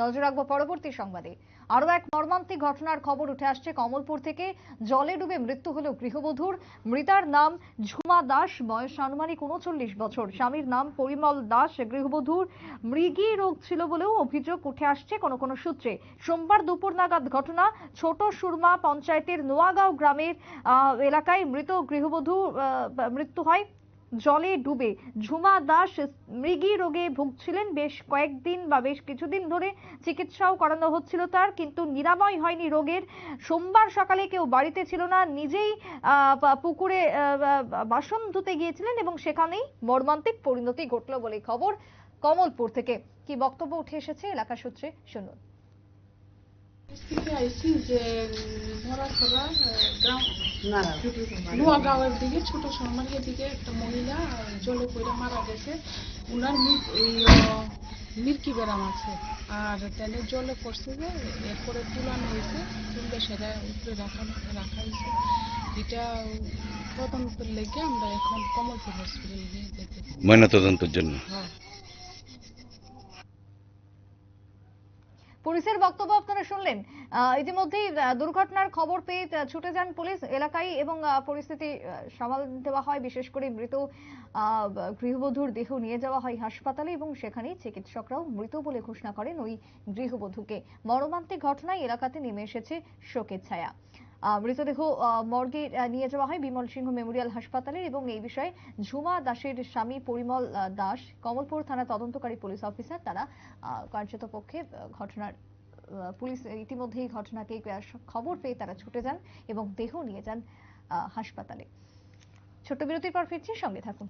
নজর রাখব পরবর্তী সংবাদে। আরও এক মর্মান্তিক ঘটনার খবর উঠে আসছে কমলপুর থেকে। জলে ডুবে মৃত্যু হলো গৃহবধূর। মৃতার নাম ঝুমা দাস। বয়স আনুমানিক উনচল্লিশ বছর। স্বামীর নাম পরিমল দাস, গৃহবধূর। মৃগী রোগ ছিল বলেও অভিযোগ উঠে আসছে কোনো কোনো সূত্রে। সোমবার দুপুর নাগাদ ঘটনা। ছোট সুরমা পঞ্চায়েতের নোয়াগাঁও গ্রামের এলাকায় মৃত গৃহবধূ মৃত্যু হয়। জলে ডুবে ঝুমা দাস মৃগী রোগে ভুগছিলেন। বেশ কয়েকদিন বা বেশ কিছুদিন ধরে চিকিৎসাও করানো হচ্ছিল তার, কিন্তু নিরাময় হয়নি রোগের। সোমবার সকালে কেউ বাড়িতে ছিল না, নিজেই পুকুরে বাসন ধুতে গিয়েছিলেন এবং সেখানেই মর্মান্তিক পরিণতি ঘটল বলে খবর কমলপুর থেকে। কি বক্তব্য উঠে এসেছে এলাকা সূত্রে শুনুন। থেকে আইসি যে ধরা ছড়া গ্রাম নোয়াগাঁওয়ের দিকে ছোট দিকে একটা মহিলা জলে পড়ে মারা গেছে উনার মি- মির্কি ব্যারাম আছে আর তাহলে জলে পড়ছে যে এরপরে তুলানো হয়েছে তুললে সেটা উপরে রাখা রাখা হয়েছে এটা তদন্তের লেগে আমরা এখন কমলপুর হসপিটাল নিয়ে ময়নাতদন্তের জন্য হ্যাঁ পুলিশের বক্তব্য আপনারা শুনলেন। ইতিমধ্যেই দুর্ঘটনার খবর পেয়ে ছুটে যান পুলিশ এলাকায় এবং পরিস্থিতি সামাল দেওয়া হয়। বিশেষ করে মৃত গৃহবধূর দেহ নিয়ে যাওয়া হয় হাসপাতালে এবং সেখানেই চিকিৎসকরাও মৃত বলে ঘোষণা করেন ওই গৃহবধূকে। মর্মান্তিক ঘটনায় এলাকাতে নেমে এসেছে শোকের ছায়া। মৃতদেহ মর্গে নিয়ে যাওয়া হয় বিমল সিংহ মেমোরিয়াল হাসপাতালে এবং এই বিষয়ে ঝুমা দাসের স্বামী পরিমল দাস, কমলপুর থানা তদন্তকারী পুলিশ অফিসার, তারা কার্যত পক্ষে ঘটনার পুলিশ ইতিমধ্যেই ঘটনাকে খবর পেয়ে তারা ছুটে যান এবং দেহ নিয়ে যান হাসপাতালে। ছোট্ট বিরতির পর ফিরছি, সঙ্গে থাকুন।